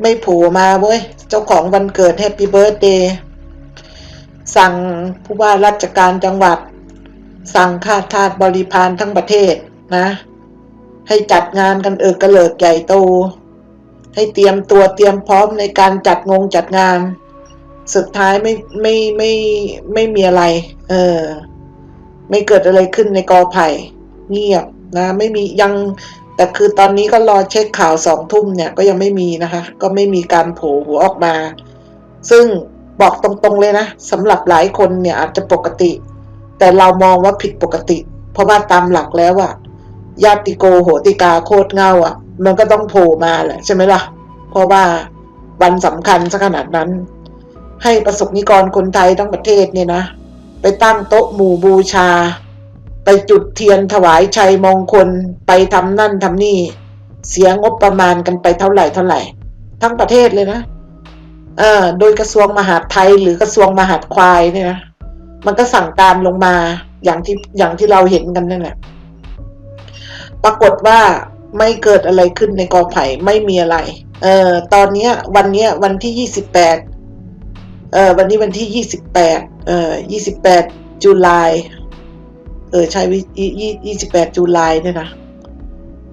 ไม่โผล่มาเว้ย เจ้าของวันเกิดแฮปปี้เบิร์ a เดย์สั่งผู้ว่าราชการจังหวัด สั่งข้าทาสบริพารทั้งประเทศนะ ให้จัดงานกันเอิกกระเลิกใหญ่โต ให้เตรียมตัวเตรียมพร้อมในการจัดงงจัดงาน สุดท้ายไม่ไม่ไม่ไม่มีอะไร เออ ไม่เกิดอะไรขึ้นในกอไผ่ เงียบนะ ไม่มียัง แต่คือตอนนี้ก็รอเช็คข่าวสองทุ่มเนี่ยก็ยังไม่มีนะคะ ก็ไม่มีการโผล่หัวออกมา ซึ่งบอกตรงๆเลยนะสำหรับหลายคนเนี่ยอาจจะปกติ แต่เรามองว่าผิดปกติ เพราะว่าตามหลักแล้วอะญาติโกโหติกาโคตรเงาอะมันก็ต้องโผล่มาแหละใช่ไหมล่ะ เพราะว่าวันสำคัญซะขนาดนั้น ให้ประสบนิกรคนไทยทั้งประเทศเนี่ยนะ ไปตั้งโต๊ะหมู่บูชา ไปจุดเทียนถวายชัยมงคลไปทำนั่นทำนี่ เสียงบประมาณกันไปเท่าไหร่เท่าไหร่ ทั้งประเทศเลยนะเออโดยกระทรวงมหาดไทยหรือกระทรวงมหาดควายเนี่ยนะมันก็สั่งการลงมาอย่างที่อย่างที่เราเห็นกันนั่นแหละปรากฏว่าไม่เกิดอะไรขึ้นในกอไผ่ไม่มีอะไร เออตอนเนี้ย วันเนี้ยวันที่ยี่สิบแปดเออวันนี้วันที่ยี่สิบแปดเออยี่สิบแปดจุลาย เออใช่วิยี่ยี่สิบแปดจุลายเนี่ยนะ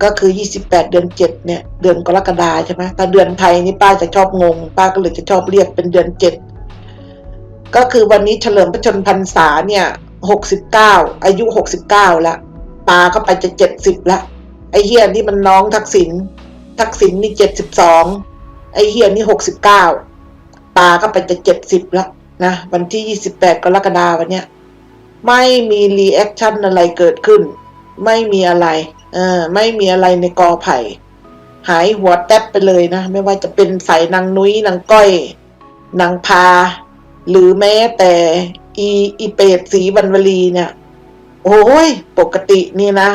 ก็คือยี่สิบแปดเดือนเจ็ดเนี่ย เดือนกรกฎาใช่ไหมถ้าเดือนไทยนี่ป้าจะชอบงง ป้าก็เลยจะชอบเรียกเป็นเดือนเจ็ดก็คือวันนี้เฉลิมพระชนพรรษาเนี่ยหกสิบเก้าอายุหกสิบเก้าละปาก็ไปจะเจ็ดสิบละไอเฮียนี่มันน้องทักษิณทักษิณนี่เจ็ดสิบสองไอเฮียนี่หกสิบเก้าปาก็ไปจะเจ็ดสิบละนะวันที่ยี่สิบแปดกรกฎาวันเนี้ย ไม่มีรีแอคชั่นอะไรเกิดขึ้น ไม่มีอะไรเออไม่มีอะไรในกอไผ่ หายหัวแทบไปเลยนะ ไม่ว่าจะเป็นใส่นางนุ้ยนางก้อยนางพา หรือแม้แต่อีอีเป็ดสีบรรวลีเนี่ย โอ้ยปกตินี่นะ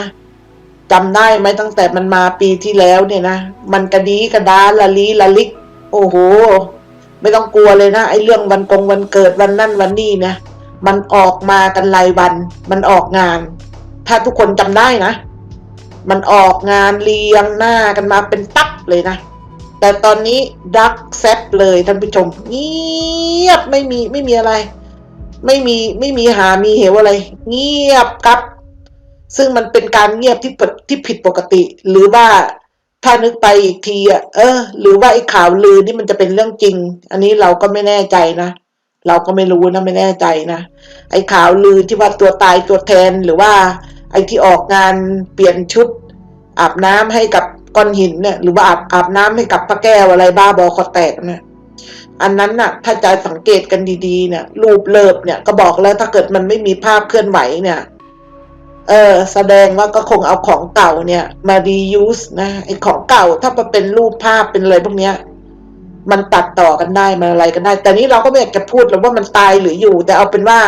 จำได้ไหมตั้งแต่มันมาปีที่แล้วเนี่ยนะ มันกระดีกระดาละลีละลิก โอ้โห ไม่ต้องกลัวเลยนะ ไอ้เรื่องวันกงวันเกิดวันนั่นวันนี้เนี่ย มันออกมากันรายวัน มันออกงาน ถ้าทุกคนจำได้นะ มันออกงานเรียงหน้ากันมาเป็นตับเลยนะ แต่ตอนนี้ดักแซบเลยท่านผู้ชมเงียบไม่มีไม่มีอะไร ไม่มีไม่มีหามีเหวอะไร เงียบครับ ซึ่งมันเป็นการเงียบที่ปดที่ผิดปกติ หรือว่าถ้านึกไปอีกทีอะเออ หรือว่าไอ้ข่าวลือนี่มันจะเป็นเรื่องจริง อันนี้เราก็ไม่แน่ใจนะ เราก็ไม่รู้นะไม่แน่ใจนะไอ้ข่าวลือที่ว่าตัวตายตัวแทนหรือว่า ไอ้ที่ออกงานเปลี่ยนชุด อาบน้ำให้กับก้อนหินเนี่ยหรือว่าอาบอาบน้ำให้กับพระแก้วอะไรบ้าบอคอแตกเนี่ยอันนั้นน่ะ ถ้าจะสังเกตกันดีๆเนี่ยรูปเลิบเนี่ยก็บอกแล้วถ้าเกิดมันไม่มีภาพเคลื่อนไหวเนี่ยเออแสดงว่าก็คงเอาของเก่าเนี่ย มา reuse นะไอ้ของเก่าถ้ามันเป็นรูปภาพเป็นอะไรพวกเนี้ย มันตัดต่อกันได้มันอะไรกันได้ แต่นี้เราก็ไม่อยากจะพูดหรอกว่ามันตายหรืออยู่ แต่เอาเป็นว่า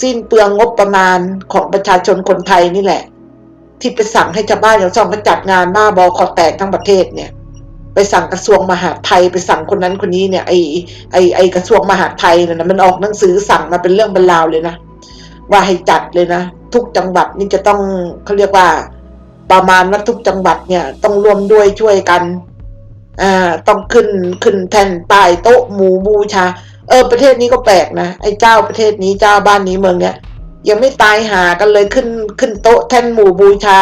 สิ้นเปลืองงบประมาณของประชาชนคนไทยนี่แหละ ที่ไปสั่งให้ชาวบ้านอย่างช่องมาจัดงานบ้าบอคอแตกทั้งประเทศเนี่ย ไปสั่งกระทรวงมหาดไทยไปสั่งคนนั้นคนนี้เนี่ยไอไอไอกระทรวงมหาดไทยเนี่ยนะมันออกหนังสือสั่งมาเป็นเรื่องเป็นราวเลยนะว่าให้จัดเลยนะทุกจังหวัดนี่จะต้องเขาเรียกว่า ประมาณว่าทุกจังหวัดเนี่ยต้องร่วมด้วยช่วยกัน อ่าต้องขึ้นขึ้นแท่นป้ายโต๊ะหมู่บูชา เออ ประเทศนี้ก็แปลกนะไอ้เจ้าประเทศนี้เจ้าบ้านนี้เมืองเนี้ยยังไม่ตายหากันเลยขึ้นขึ้นโต๊ะแท่นหมู่บูชา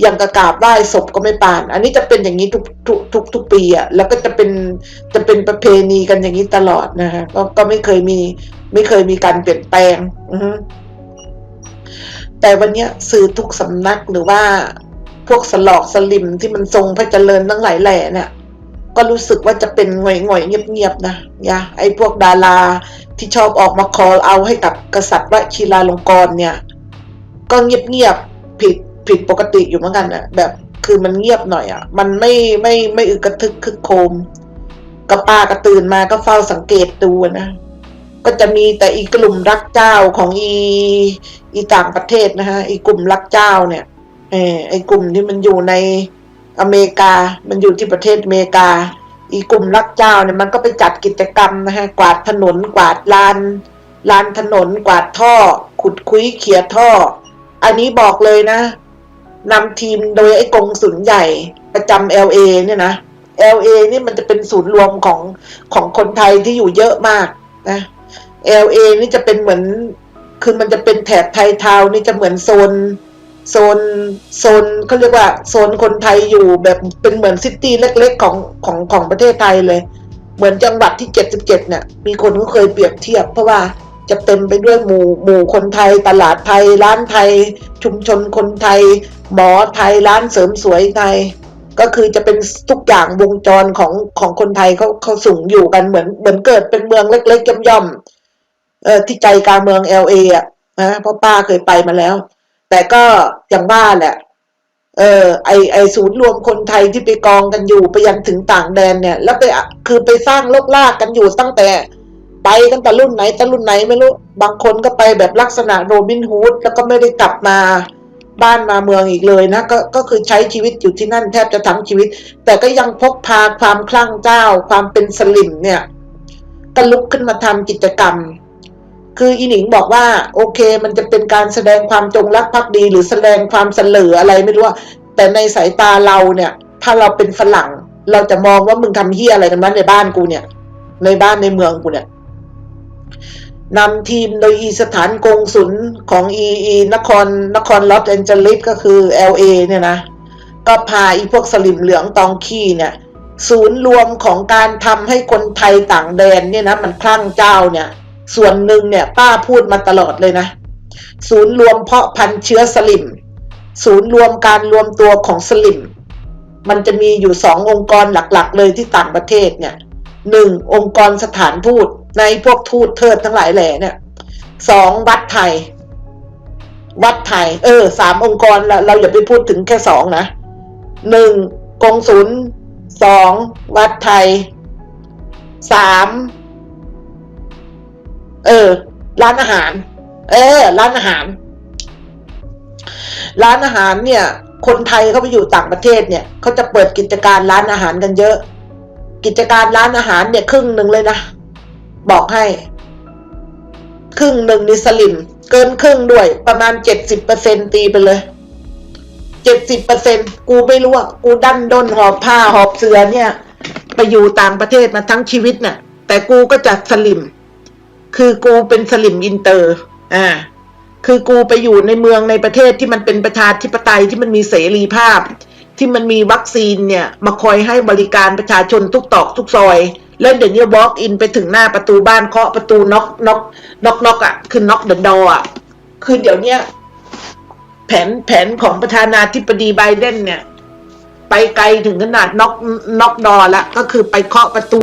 อย่างกระกาบไหว้ศพก็ไม่ปาน อันนี้จะเป็นอย่างนี้ทุกทุกทุกทุกปีอะแล้วก็จะเป็นจะเป็นประเพณีกันอย่างนี้ตลอดนะฮะก็ก็ไม่เคยมีไม่เคยมีการเปลี่ยนแปลงอืแต่วันนี้สื่อทุกสำนักหรือว่าพวกสลอกสลิมที่มันทรงพระเจริญทั้งหลายแหล่เนี่ย ก็รู้สึกว่าจะเป็นหง่อยๆเงียบๆนะยะไอ้พวกดาราที่ชอบออกมาคอลเอาให้กับกษัตริย์วชิราลงกรณ์เนี่ย ก็เงียบๆผิดผิดปกติอยู่เหมือนกันนะแบบคือมันเงียบหน่อยอะ่ะ มันไม่ไม่ไม่อึกระทึกคึกโคมกระป้ากระตื่นมาก็เฝ้าสังเกตดูนะก็จะมีแต่อีกลุ่มรักเจ้าของอีอีต่างประเทศนะฮะอีกลุ่มรักเจ้าเนี่ยเออไอกลุ่มที่มันอยู่ใน อเมริกา มันอยู่ที่ประเทศอเมริกา อีกลุ่มรักเจ้าเนี่ยมันก็ไปจัดกิจกรรมนะฮะ กวาดถนน กวาดลาน ลานถนน กวาดท่อ ขุดคุ้ยเขี่ยท่อ อันนี้บอกเลยนะนำทีมโดยไอ้กงสุนใหญ่ประจำ LA เนี่ยนะ LA นี่มันจะเป็นศูนย์รวมของของคนไทยที่อยู่เยอะมากนะ LA นี่จะเป็นเหมือน คือมันจะเป็นแถบไทยทาวน์นี่จะเหมือนโซน โซนโซนเขาเรียกว่า โซนคนไทยอยู่แบบเป็นเหมือนซิตี้เล็กๆของของของประเทศไทยเลย เหมือนจังหวัดที่ 77เนี่ยมีคนก็เคยเปรียบเทียบ เพราะว่าจะเต็มไปด้วยหมู่หมู่คนไทยตลาดไทย ร้านไทย ชุมชนคนไทย หมอไทยร้านเสริมสวยไทย ก็คือจะเป็นทุกอย่างวงจรของของคนไทยเขาเขาสูงอยู่กันเหมือนเหมือนเกิดเป็นเมืองเล็กๆย่อมๆเออที่ใจกลางเมือง LA อะนะเพราะป้าเคยไปมาแล้ว แต่ก็อย่างว่าแหละ เออไอไอศูนย์รวมคนไทยที่ไปกองกันอยู่ไปยันถึงต่างแดนเนี่ย แล้วไปคือไปสร้างโลกลากกันอยู่ตั้งแต่ ไปตั้งแต่รุ่นไหนแต่รุ่นไหนไม่รู้ บางคนก็ไปแบบลักษณะโรบินฮูดแล้วก็ไม่ได้กลับมาบ้านมาเมืองอีกเลยนะก็ก็คือใช้ชีวิตอยู่ที่นั่นแทบจะทั้งชีวิต แต่ก็ยังพกพาความคลั่งเจ้า ความเป็นสลิมเนี่ยก็ลุกขึ้นมาทำกิจกรรม คืออีหนิงบอกว่า โอเค มันจะเป็นการแสดงความจงรักภักดี หรือแสดงความเสลออะไรไม่รู้แต่ในสายตาเราเนี่ย ถ้าเราเป็นฝรั่ง เราจะมองว่ามึงทำเฮียอะไรกันนั้นในบ้านกูเนี่ย ในบ้านในเมืองกูเนี่ยนำทีมโดยอีสถานกงสุลของอีอีนครนครลอสแอนเจลิสก็คือ LA เนี่ยนะ ก็พาอีพวกสลิมเหลืองตองขี้เนี่ย ศูนย์รวมของการทำให้คนไทยต่างแดนเนี่ยนะ มันคลั่งเจ้าเนี่ย ส่วนหนึ่งเนี่ย ป้าพูดมาตลอดเลยนะ ศูนย์รวมเพาะพันธุ์เชื้อสลิม ศูนย์รวมการรวมตัวของสลิม มันจะมีอยู่สององค์กรหลักๆ เลยที่ต่างประเทศเนี่ยหนึ่งองค์กรสถานทูตในพวกทูตเทิดทั้งหลายแหล่เนี่ยสองวัดไทย วัดไทย เออสามองค์กรเราเราอย่าไปพูดถึงแค่สองนะหนึ่งกงศูนย์สองวัดไทยสาม เออ ร้านอาหาร เออ ร้านอาหาร ร้านอาหารเนี่ย คนไทยเขาไปอยู่ต่างประเทศเนี่ยเขาจะเปิดกิจการร้านอาหารกันเยอะ กิจการร้านอาหารเนี่ยครึ่งหนึ่งเลยนะ บอกให้ ครึ่งหนึ่งนี่สลิม เกินครึ่งด้วย ประมาณเจ็ดสิบเปอร์เซ็นตีไปเลยเจ็ดสิบเปอร์เซ็นกูไม่รู้อะกูดันด้นหอบผ้าหอบเสือเนี่ย ไปอยู่ต่างประเทศมาทั้งชีวิตน่ะแต่กูก็จะสลิม คือกูเป็นสลิมอินเตอร์ อ่า คือกูไปอยู่ในเมืองในประเทศที่มันเป็นประชาธิปไตยที่มันมีเสรีภาพ ที่มันมีวัคซีนเนี่ย มาคอยให้บริการประชาชนทุกตอกทุกซอย แล้วเดี๋ยวนี้วอล์กอินไปถึงหน้าประตูบ้านเคาะประตูน็อกน็อกน็อกน็อกอะคือน็อกเดอะดออะคือเดี๋ยวเนี้ยแผนแผนของประธานาธิบดีไบเดนเนี่ย ไปไกลถึงขนาดน็อกน็อกดอแล้วก็คือไปเคาะประตู